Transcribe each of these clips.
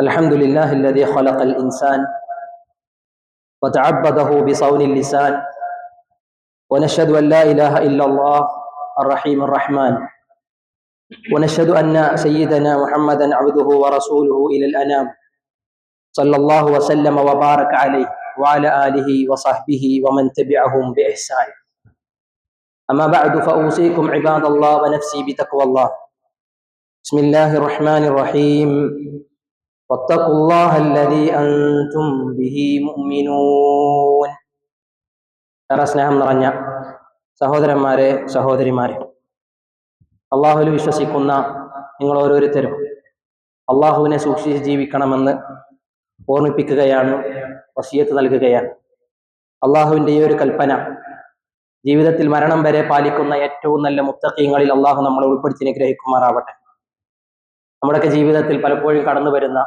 الحمد لله الذي خلق الإنسان وتعبده بصون اللسان ونشهد أن لا إله إلا الله الرحيم الرحمن ونشهد أن سيدنا محمدا عبده ورسوله إلى الأنام صلى الله وسلم وبارك عليه وعلى آله وصحبه ومن تبعهم بإحسان. أما بعد فأوصيكم عباد الله ونفسي بتقوى الله. بسم الله الرحمن الرحيم. واتقوا الله الذي أنتم به مؤمنون ഏറെ സ്നേഹം നിറഞ്ഞ സഹോദരന്മാരെ സഹോദരിമാരെ അള്ളാഹുവിൽ വിശ്വസിക്കുന്ന നിങ്ങൾ ഓരോരുത്തരും അള്ളാഹുവിനെ സൂക്ഷിച്ച് ജീവിക്കണമെന്ന് ഓർമ്മിപ്പിക്കുകയാണ് വസിയത്ത് നൽകുകയാണ് അള്ളാഹുവിൻ്റെ ഈ ഒരു കൽപ്പന ജീവിതത്തിൽ മരണം വരെ പാലിക്കുന്ന ഏറ്റവും നല്ല മുത്തക്കീങ്ങളിൽ അള്ളാഹു നമ്മളെ ഉൾപ്പെടുത്തി നിഗ്രഹിക്കുമാറാവട്ടെ നമ്മുടെയൊക്കെ ജീവിതത്തിൽ പലപ്പോഴും കടന്നു വരുന്ന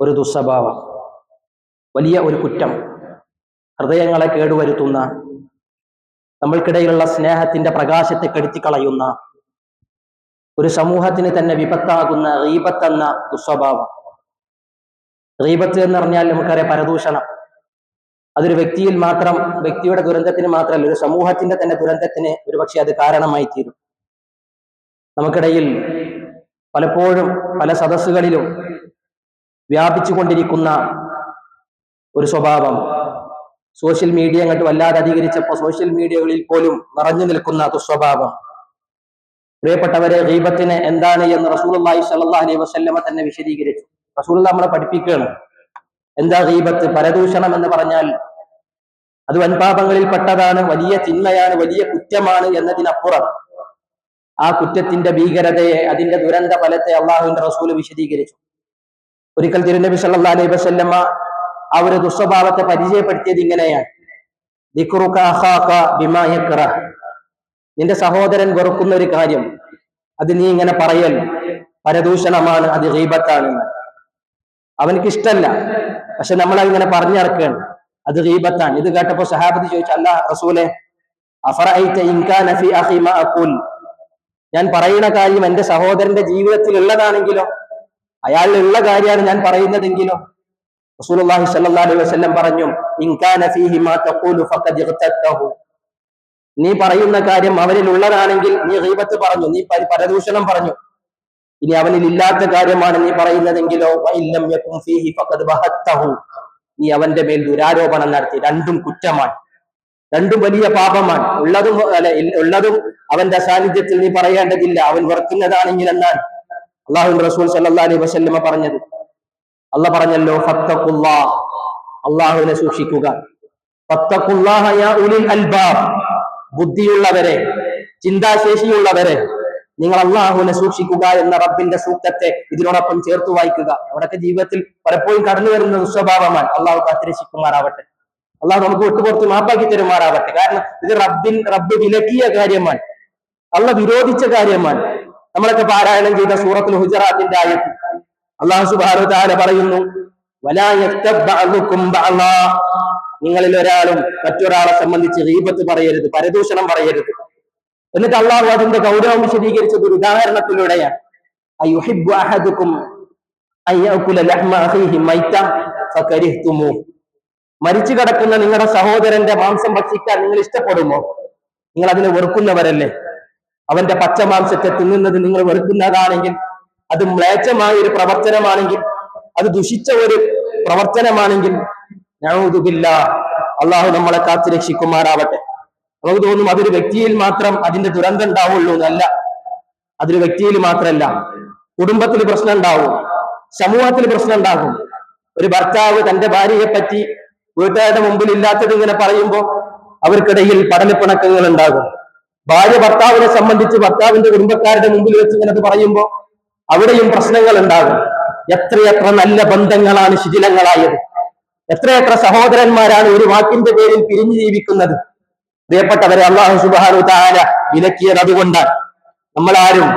ഒരു ദുസ്വഭാവം വലിയ ഒരു കുറ്റം ഹൃദയങ്ങളെ കേടുവരുത്തുന്ന നമ്മൾക്കിടയിലുള്ള സ്നേഹത്തിന്റെ പ്രകാശത്തെ കെടുത്തിക്കളയുന്ന ഒരു സമൂഹത്തിന് തന്നെ വിപത്താകുന്ന റീബത്ത് എന്ന ദുസ്വഭാവം. റീബത്ത് എന്ന് പറഞ്ഞാൽ നമുക്കറിയാം പരദൂഷണം. അതൊരു വ്യക്തിയിൽ മാത്രം വ്യക്തിയുടെ ദുരന്തത്തിന് മാത്രമല്ല ഒരു സമൂഹത്തിന്റെ തന്നെ ദുരന്തത്തിന് ഒരുപക്ഷെ അത് കാരണമായി തീരും നമുക്കിടയിൽ പലപ്പോഴും പല സദസ്സുകളിലും വ്യാപിച്ചുകൊണ്ടിരിക്കുന്ന ഒരു സ്വഭാവം. സോഷ്യൽ മീഡിയ അങ്ങോട്ട് വല്ലാതെ അധികരിച്ചപ്പോൾ സോഷ്യൽ മീഡിയകളിൽ പോലും നിറഞ്ഞു നിൽക്കുന്ന ദുസ്വഭാവം. പ്രിയപ്പെട്ടവരെ ഗീബത്തിന് എന്താണ് എന്ന് റസൂലി സല്ലാ അലൈഹി വസല്ലമ തന്നെ വിശദീകരിച്ചു. റസൂൽ നമ്മളെ പഠിപ്പിക്കുകയാണ്. എന്താ ഗീബത്ത്? പരദൂഷണം എന്ന് പറഞ്ഞാൽ അത് വൻപാപങ്ങളിൽ പെട്ടതാണ് വലിയ തിന്മയാണ് വലിയ കുറ്റമാണ് എന്നതിനപ്പുറം ആ കുറ്റത്തിന്റെ ഭീകരതയെ അതിന്റെ ദുരന്ത ഫലത്തെ അള്ളാഹുവിന്റെ റസൂൽ വിശദീകരിച്ചു. ഒരിക്കൽ തിരുനബി സല്ലാ അലൈഹി വസല്ലമ്മ ആ ഒരു ദുസ്വഭാവത്തെ പരിചയപ്പെടുത്തിയത് ഇങ്ങനെയാണ്. നിന്റെ സഹോദരൻ വെറുക്കുന്ന ഒരു കാര്യം അത് നീ ഇങ്ങനെ പറയൽ. പരദൂഷണമാണ് അത് ഗീബത്താണ്. അവനക്ക് ഇഷ്ടല്ല പക്ഷെ നമ്മൾ അതിങ്ങനെ പറഞ്ഞിറക്കുകയാണ് അത് ഗീബത്താണ്. ഇത് കേട്ടപ്പോ സഹാബത്ത് ചോദിച്ചു അല്ല റസൂലെ ഞാൻ പറയുന്ന കാര്യം എന്റെ സഹോദരന്റെ ജീവിതത്തിൽ ഉള്ളതാണെങ്കിലോ അയാളിലുള്ള കാര്യമാണ് ഞാൻ പറയുന്നതെങ്കിലോ. റസൂലുള്ളാഹി സ്വല്ലല്ലാഹി അലൈഹി വസല്ലം പറഞ്ഞു ഇൻകാന ഫീഹി മാ തഖൂലു ഫഖദ് ഇഗ്തത്തഹു നീ പറയുന്ന കാര്യം അവനിൽ ഉള്ളതാണെങ്കിൽ നീ ഗീബത്ത് പറഞ്ഞു നീ പരദൂഷണം പറഞ്ഞു. ഇനി അവനിൽ ഇല്ലാത്ത കാര്യമാണ് നീ പറയുന്നതെങ്കിലോ വൈല്ലം യകും ഫീഹി ഫഖദ് ബഹത്തഹു. നീ അവന്റെ മേൽ ദുരാരോപണം നടത്തി രണ്ടും കുറ്റമാണ്. രണ്ടും വലിയ പാപമാണ്. ഉള്ളതും അല്ല ഉള്ളതും അവന്റെ സാന്നിധ്യത്തിൽ നീ പറയേണ്ടതില്ല. അവൻ വെറുക്കുന്നതാണെങ്കിൽ എന്നാണ് അള്ളാഹു റസൂൽ സല്ലാ അലൈഹി വസല്ലമ പറഞ്ഞത്. അള്ളാഹ പറഞ്ഞല്ലോ ഫത്തഖുല്ലാ. അള്ളാഹുവിനെ സൂക്ഷിക്കുക. ബുദ്ധിയുള്ളവരെ ചിന്താശേഷിയുള്ളവരെ നിങ്ങൾ അള്ളാഹുവിനെ സൂക്ഷിക്കുക എന്ന റബ്ബിന്റെ സൂക്തത്തെ ഇതിനോടൊപ്പം ചേർത്ത് വായിക്കുക. അവിടൊക്കെ ജീവിതത്തിൽ പലപ്പോഴും കടന്നു വരുന്ന ദുസ്വഭാവമാണ്. അള്ളാഹു കാത്തിരക്ഷിക്കുമാറാവട്ടെ. അള്ളാഹു നമുക്ക് വിട്ടുപുറത്ത് മാപ്പാക്കി തരുമാറാവട്ടെ. കാരണം ഇത് റബ്ബിൻ റബ്ബ് വിലക്കിയ കാര്യമാണ്. അള്ള വിരോധിച്ച കാര്യമാണ്. നമ്മളൊക്കെ പാരായണം ചെയ്ത സൂറത്തുൽ ഹുജറാത്തിന്റെ ആയത്ത്. അള്ളാഹു സുബാനു താല പറയുന്നു നിങ്ങളിൽ ഒരാളും മറ്റൊരാളെ സംബന്ധിച്ച് റീബത്ത് പറയരുത് പരദൂഷണം പറയരുത്. എന്നിട്ട് അള്ളാഹു അതിന്റെ ഗൗരവം വിശദീകരിച്ചത് ഒരു ഉദാഹരണത്തിലൂടെയാണ്. മരിച്ചു കിടക്കുന്ന നിങ്ങളുടെ സഹോദരന്റെ മാംസം ഭക്ഷിക്കാൻ നിങ്ങൾ ഇഷ്ടപ്പെടുമോ? നിങ്ങൾ അതിനെ വെറുക്കുന്നവരല്ലേ? അവന്റെ പച്ച മാംസത്തെ തിന്നുന്നത് നിങ്ങൾ വെറുക്കുന്നതാണെങ്കിൽ അത് മ്ലേച്ഛമായ ഒരു പ്രവർത്തനമാണെങ്കിൽ അത് ദുഷിച്ച ഒരു പ്രവർത്തനമാണെങ്കിൽ ഞഴുതുകില്ല അള്ളാഹു നമ്മളെ കാത്തു രക്ഷിക്കുമാറാവട്ടെ. നമുക്ക് തോന്നും അതൊരു വ്യക്തിയിൽ മാത്രം അതിന്റെ ദുരന്തം ഉണ്ടാവുള്ളൂ എന്നല്ല. അതൊരു വ്യക്തിയിൽ മാത്രമല്ല കുടുംബത്തിൽ പ്രശ്നം ഉണ്ടാവും. സമൂഹത്തിൽ പ്രശ്നം ഉണ്ടാകും. ഒരു ഭർത്താവ് തന്റെ ഭാര്യയെ പറ്റി വീട്ടുകാരുടെ മുമ്പിൽ ഇല്ലാത്തത് ഇങ്ങനെ പറയുമ്പോൾ അവർക്കിടയിൽ പഠനപ്പിണക്കങ്ങൾ ഉണ്ടാകും. ഭാര്യ ഭർത്താവിനെ സംബന്ധിച്ച് ഭർത്താവിന്റെ കുടുംബക്കാരുടെ മുമ്പിൽ വെച്ച് ഇങ്ങനെ പറയുമ്പോൾ അവിടെയും പ്രശ്നങ്ങൾ ഉണ്ടാകും. എത്രയെത്ര നല്ല ബന്ധങ്ങളാണ് ശിഥിലങ്ങളായത്. എത്രയെത്ര സഹോദരന്മാരാണ് ഒരു വാക്കിന്റെ പേരിൽ പിരിഞ്ഞു ജീവിക്കുന്നത്. പ്രിയപ്പെട്ടവരെ അള്ളാഹു സുബാനു താര വിലക്കിയത് അതുകൊണ്ടാണ് നമ്മളാരും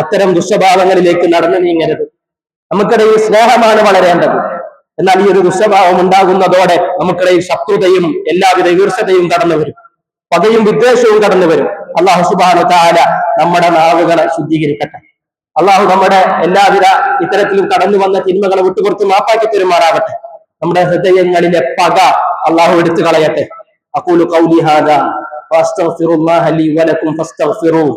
അത്തരം ദുസ്വഭാവങ്ങളിലേക്ക് നടന്നു നീങ്ങരുത്. നമുക്കിടയിൽ സ്നേഹമാണ് വളരേണ്ടത്. എന്നാൽ ഈ ഒരു ദുസ്വഭാവം ഉണ്ടാകുന്നതോടെ നമുക്കിടയിൽ ശത്രുതയും എല്ലാവിധ ഈർഷതയും കടന്നു വരും. പകയും വിദ്വേഷവും കടന്നു വരും. അള്ളാഹു സുബാനു താര നമ്മുടെ നാവുകളെ ശുദ്ധീകരിക്കട്ടെ. അള്ളാഹു നമ്മുടെ എല്ലാവിധ ഇത്തരത്തിലും കടന്നു വന്ന തിന്മകളെ വിട്ടുകൊടുത്ത് മാപ്പാക്കി തരുമാറാകട്ടെ നമ്മുടെ ഹൃദയങ്ങളിലെ പക അള്ളാഹു എടുത്തു കളയട്ടെ. അഖൂലു ഖൗലി ഹാദാ ഫാസ്തഗ്ഫിറുല്ലാഹ ലി വലക്കും ഫസ്തഗ്ഫിറൂഹു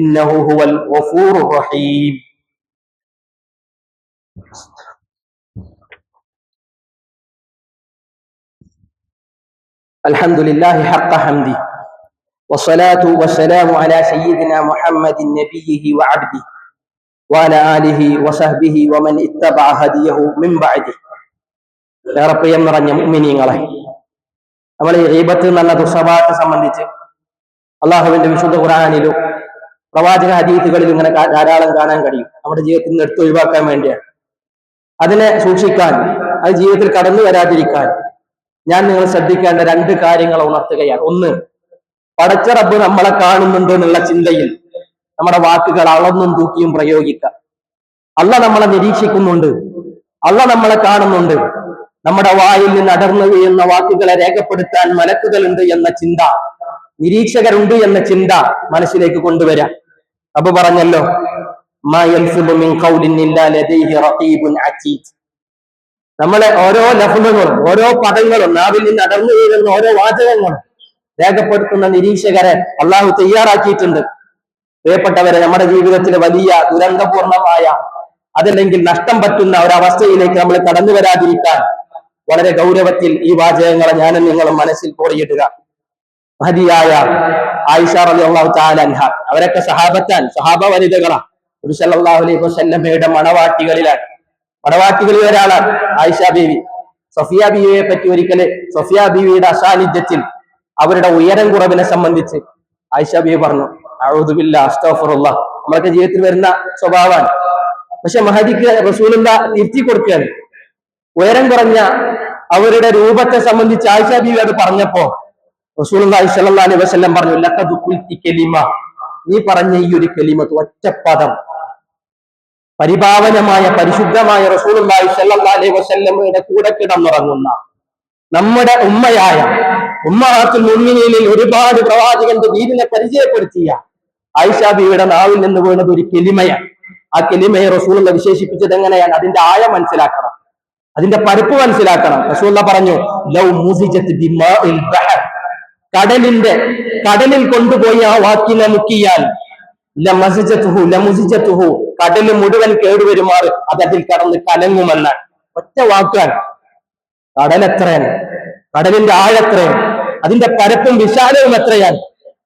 ഇന്നഹു ഹുവൽ ഗഫൂറുർ റഹീം. الحمد لله حق حمده والصلاة والسلام على سيدنا محمد نبيه وعبده وعلى آله وصحبه ومن اتبع هديه من بعده ഏറെ പ്രിയം നിറഞ്ഞ മുഅ്മിനീങ്ങളെ നമ്മൾ ഈ ഗീബത്ത് എന്ന ദുസ്വഭാവത്തെ സംബന്ധിച്ച് അള്ളാഹുവിന്റെ വിശുദ്ധ ഖുർആനിലും പ്രവാചക ഹദീസുകളിലും ഇങ്ങനെ കാ- ധാരാളം കാണാൻ കഴിയും നമ്മുടെ ജീവിതത്തിൽ നിന്ന് എടുത്ത് ഒഴിവാക്കാൻ വേണ്ടിയാണ് അതിനെ സൂക്ഷിക്കാൻ അത് ജീവിതത്തിൽ കടന്നു വരാതിരിക്കാൻ ഞാൻ നിങ്ങൾ ശ്രദ്ധിക്കേണ്ട രണ്ട് കാര്യങ്ങൾ ഉണർത്തുകയാണ്. ഒന്ന് പടച്ച റബ്ബ് നമ്മളെ കാണുന്നുണ്ട് എന്നുള്ള ചിന്തയിൽ നമ്മുടെ വാക്കുകൾ അളന്നും തൂക്കിയും പ്രയോഗിക്കാം അല്ല നമ്മളെ നിരീക്ഷിക്കുന്നുണ്ട്. അല്ല നമ്മളെ കാണുന്നുണ്ട്. നമ്മുടെ വായിൽ നിന്ന് അടർന്നു വീഴുന്ന വാക്കുകളെ രേഖപ്പെടുത്താൻ മലക്കുകളുണ്ട് എന്ന ചിന്ത നിരീക്ഷകരുണ്ട് എന്ന ചിന്ത മനസ്സിലേക്ക് കൊണ്ടുവരാം. അപ്പൊ പറഞ്ഞല്ലോ നമ്മളെ ഓരോ ലഫ്ലുകളും ഓരോ പദങ്ങളും നാവിൽ നിന്ന് അടർന്നു വീഴുന്ന ഓരോ വാചകങ്ങളും രേഖപ്പെടുത്തുന്ന നിരീക്ഷകരെ അള്ളാഹു തയ്യാറാക്കിയിട്ടുണ്ട്. പ്രിയപ്പെട്ടവരെ നമ്മുടെ ജീവിതത്തിലെ വലിയ ദുരന്തപൂർണമായ അതല്ലെങ്കിൽ നഷ്ടം പറ്റുന്ന ഒരവസ്ഥയിലേക്ക് നമ്മൾ കടന്നു വരാതിരിക്കാൻ വളരെ ഗൗരവത്തിൽ ഈ വാചകങ്ങളെ ഞാനും നിങ്ങളും മനസ്സിൽ കോറിയിടുക മഹതിയായ ആയിഷ അവരൊക്കെ സഹാബത്താൻ സഹാബ വനിതകളാണ് സല്ലല്ലാഹു അലൈഹി വസല്ലമയുടെ മണവാട്ടികളിലാണ്. മണവാട്ടികളിൽ ഒരാളാണ് ആയിഷ ബീവി. സഫിയ ബീവിയെ പറ്റി ഒരിക്കൽ സഫിയ ബീവിയുടെ അസാന്നിധ്യത്തിൽ അവരുടെ ഉയരം കുറവിനെ സംബന്ധിച്ച് ആയിഷ ബീവി പറഞ്ഞു അഴുതുബില്ല അസ്തഫറുള്ള നമ്മളൊക്കെ ജീവിതത്തിൽ വരുന്ന സ്വഭാവമാണ്. പക്ഷെ മഹദിക്ക് റസൂലിന്റെ തിരുത്തി കൊടുക്കുകയാണ്. ഉയരം കുറഞ്ഞ അവരുടെ രൂപത്തെ സംബന്ധിച്ച് ആയിഷ ബീവി അത് പറഞ്ഞപ്പോ സ്വല്ലല്ലാഹു അലൈഹി വസല്ലം പറഞ്ഞു ഖുൽതി കലിമ. നീ പറഞ്ഞ ഈ ഒരു കലിമത്ത് ഒറ്റപ്പദം പരിപാവനമായ പരിശുദ്ധമായ റസൂലുള്ളാഹി സ്വല്ലല്ലാഹി അലൈഹി വസല്ലമയുടെ കൂടെ കിടന്നുറങ്ങുന്ന നമ്മുടെ ഉമ്മയായ ഉമ്മഹാത്തുൽ മുഅ്മിനീനിൽ ഒരുപാട് പ്രവാചകന്റെ വീടിനെ പരിചയപ്പെടുത്തിയ ആയിഷ ബീവിയുടെ നാവിൽ നിന്ന് വീണത് ഒരു കെലിമയാണ്. ആ കെലിമയെ റസൂലുള്ള വിശേഷിപ്പിച്ചത് എങ്ങനെയാണ്? അതിന്റെ ആയ മനസ്സിലാക്കണം. അതിന്റെ പരുപ്പ് മനസ്സിലാക്കണം. റസൂലുള്ള പറഞ്ഞു ലൗ കടലിന്റെ കടലിൽ കൊണ്ടുപോയി ആ വാക്കിനെ മുക്കിയാൽ ലമസിജത്തുഹു കടൽ മുഴുവൻ കേടുവരുമാർ അതതിൽ കടന്ന് കലങ്ങുമെന്നാണ്. ഒറ്റ വാക്കാണ്. കടൽ എത്രയാണ് കടലിന്റെ ആഴെത്രയാണ്? അതിന്റെ പരപ്പും വിശാലവും എത്രയാണ്?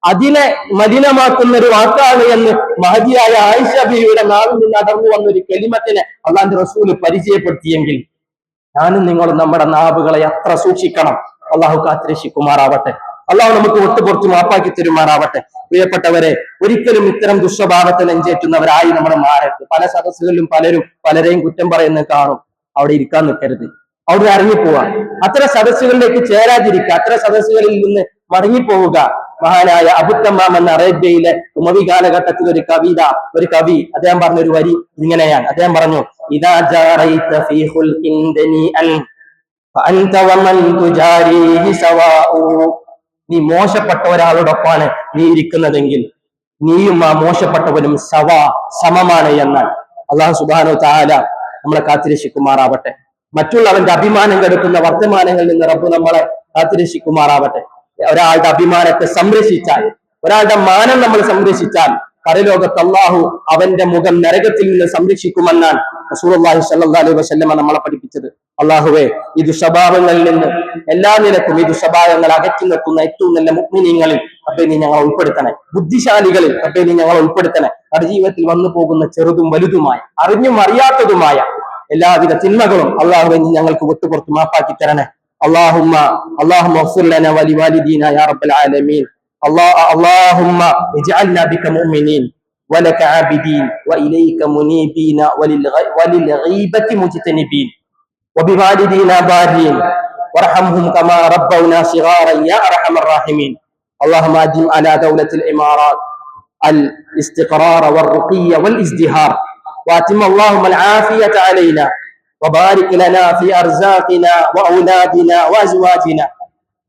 അതിനെ മലിനമാക്കുന്ന ഒരു വാക്കാണ് എന്ന് മഹതിയായ ആയിഷബിയുടെ നാവിൽ നിന്ന് അടർന്നു വന്ന ഒരു കെലിമത്തിനെ അള്ളാന്റെ റസൂൽ പരിചയപ്പെടുത്തിയെങ്കിൽ ഞാനും നിങ്ങളും നമ്മുടെ നാവുകളെ അത്ര സൂക്ഷിക്കണം. അള്ളാഹു കാത്തിരക്ഷിക്കുമാറാവട്ടെ. അള്ളാഹു നമുക്ക് ഒട്ടുപുറത്ത് മാപ്പാക്കി തരുമാറാവട്ടെ. പ്രിയപ്പെട്ടവരെ ഒരിക്കലും ഇത്തരം ദുഷ്ടഭാവത്തെ നെഞ്ചേറ്റുന്നവരായി നമ്മൾ മാറരുത്. പല സദസ്സുകളിലും പലരും പലരെയും കുറ്റം പറയുന്ന കാണും. അവിടെ ഇരിക്കാൻ നിൽക്കരുത്. അവിടെ ഇറങ്ങിപ്പോവുക അത്തരം സദസ്സുകളിലേക്ക് ചേരാതിരിക്കുക അത്തരം സദസ്സുകളിൽ നിന്ന് മടങ്ങിപ്പോവുക. മഹാനായ അബുത്തമ്മാം എന്ന അറേബ്യയിലെ ഉമവി കാലഘട്ടത്തിൽ ഒരു കവിത ഒരു കവി അദ്ദേഹം പറഞ്ഞ ഒരു വരി ഇങ്ങനെയാണ്. അദ്ദേഹം പറഞ്ഞു ഇതാ നീ മോശപ്പെട്ട ഒരാളോടൊപ്പമാണ് നീ ഇരിക്കുന്നതെങ്കിൽ നീയും ആ മോശപ്പെട്ടവനും സവ സമമാണ് എന്നാൽ അള്ളാഹു സുബാനോ താല നമ്മളെ കാത്തിരക്ഷിക്കുമാറാവട്ടെ. മറ്റുള്ളവന്റെ അഭിമാനം കെടുക്കുന്ന വർത്തമാനങ്ങളിൽ നിന്ന് റബ്ബ് നമ്മളെ കാത്തിരക്ഷിക്കുമാറാവട്ടെ. ഒരാളുടെ അഭിമാനത്തെ സംരക്ഷിച്ചാൽ ഒരാളുടെ മാനം നമ്മൾ സംരക്ഷിച്ചാൽ പരലോകത്ത് അള്ളാഹു അവന്റെ മുഖം നരകത്തിൽ നിന്ന് സംരക്ഷിക്കുമെന്നാണ് റസൂലുള്ളാഹി സ്വല്ലല്ലാഹു അലൈഹി വസല്ലമ നമ്മളെ പഠിപ്പിച്ചത് അള്ളാഹുവേ ഈ ദുസ്വഭാവങ്ങളിൽ നിന്ന് എല്ലാ നിലക്കും ഈ ദുസ്വഭാവങ്ങൾ അകറ്റി നിർത്തുന്ന ഏറ്റവും നല്ല മുഗ്മിനീങ്ങളിൽ അപ്പേ നീ ഞങ്ങളെ ഉൾപ്പെടുത്തണേ ബുദ്ധിശാലികളിൽ അപ്പേ നീ ഞങ്ങളെ ഉൾപ്പെടുത്തണേ നമ്മുടെ ജീവിതത്തിൽ വന്നു പോകുന്ന ചെറുതും വലുതുമായ അറിഞ്ഞും അറിയാത്തതുമായ എല്ലാവിധ തിന്മകളും അള്ളാഹുവെ നീ ഞങ്ങൾക്ക് വിട്ടുപുറത്ത് മാപ്പാക്കി തരണേ اللهم اللهم اغفر لنا ولوالدينا يا رب العالمين الله اللهم اجعلنا بك مؤمنين ولك عابدين وإليك منيبين وللغ- وللغيبة مجتنبين وبوالدينا بارين وارحمهم كما ربونا صغارا يا أرحم الراحمين. اللهم أدم على دولة الإمارات الاستقرار والرقي والازدهار. وأتم اللهم العافية علينا وبارك لنا في أرزاقنا وأولادنا وأزواجنا.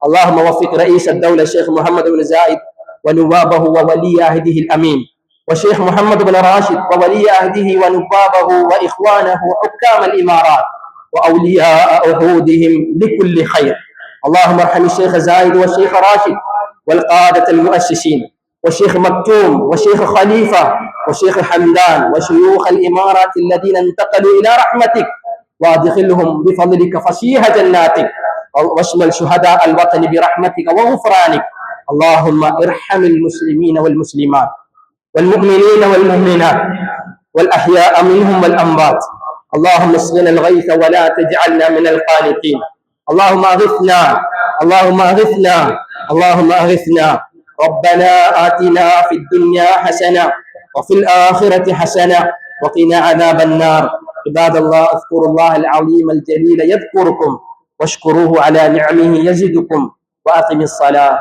اللهم وفق رئيس الدولة الشيخ محمد بن زايد ونوابه وولي عهده الأمين والشيخ محمد بن راشد وولي عهده ونبابه وإخوانه حكام الإمارات وأولياء عهودهم لكل خير. اللهم ارحم الشيخ زايد والشيخ راشد والقادة المؤسسين والشيخ مكتوم والشيخ خليفة والشيخ حمدان وشيوخ الإمارات الذين انتقلوا إلى رحمتك وأدخلهم بفضلك فسيح جناتك. واشمل شهداء الوطن برحمتك وغفرانك. اللهم ارحم المسلمين والمسلمات والمؤمنين والمؤمنات والأحياء منهم والأموات. اللهم اسقنا الغيث ولا تجعلنا من القانتين اللهم أغثنا اللهم أغثنا اللهم أغثنا. ربنا آتنا في الدنيا حسنة وفي الآخرة حسنة وقنا عذاب النار. عباد الله اذكروا الله العظيم الجليل يذكركم. واشكروه على نعمه يزدكم وأقم الصلاة.